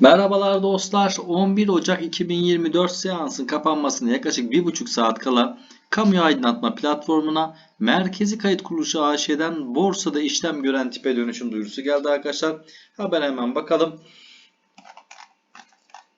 Merhabalar dostlar. 11 Ocak 2024 seansın kapanmasına yaklaşık 1,5 saat kala kamu aydınlatma platformuna Merkezi Kayıt Kuruluşu AŞ'den borsada işlem gören tipe dönüşüm duyurusu geldi arkadaşlar. Haber hemen bakalım.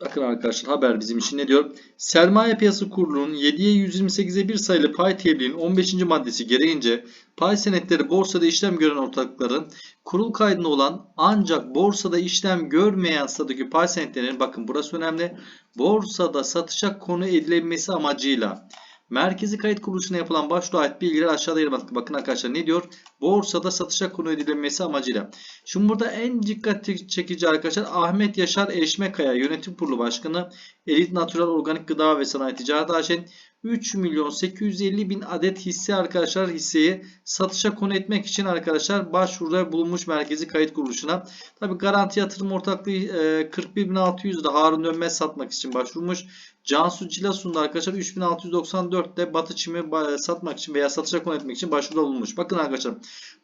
Bakın arkadaşlar haber bizim için ne diyor? Sermaye Piyasası Kurulu'nun 7'ye 128'e 1 sayılı pay tebliğinin 15. maddesi gereğince pay senetleri borsada işlem gören ortakların kurul kaydında olan ancak borsada işlem görmeyen statüdeki pay senetlerinin bakın burası önemli. Borsada satışa konu edilebilmesi amacıyla Merkezi kayıt kuruluşuna yapılan başvuru ait bilgiler aşağıda yer almaktadır. Bakın arkadaşlar ne diyor? Borsada satışa konu edilebilmesi amacıyla. Şimdi burada en dikkat çekici arkadaşlar Ahmet Yaşar Eşmekaya Yönetim Kurulu Başkanı Elit Natural Organik Gıda ve Sanayi Ticaret AŞ'nin 3 milyon 850 bin adet hisse arkadaşlar hisseyi satışa konu etmek için arkadaşlar başvuruda bulunmuş merkezi kayıt kuruluşuna. Tabi garanti yatırım ortaklığı e, 41.600'de Harun Dönmez satmak için başvurmuş. Cansu Cilasun'da arkadaşlar 3694'te Batı Çim'i ba- satmak için veya satışa konu etmek için başvuruda bulunmuş. Bakın arkadaşlar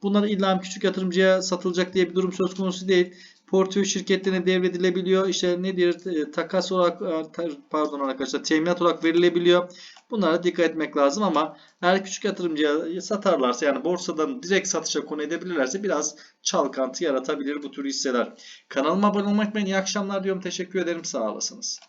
bunlar illa küçük yatırımcıya satılacak diye bir durum söz konusu değil portföy şirketlerine devredilebiliyor. İşte nedir? E, takas olarak e, pardon arkadaşlar teminat olarak verilebiliyor. Bunlara dikkat etmek lazım ama eğer küçük yatırımcıya satarlarsa yani borsadan direkt satışa konu edebilirlerse biraz çalkantı yaratabilir bu tür hisseler. Kanalıma abone olmak için iyi akşamlar diyorum. Teşekkür ederim. Sağ olasınız.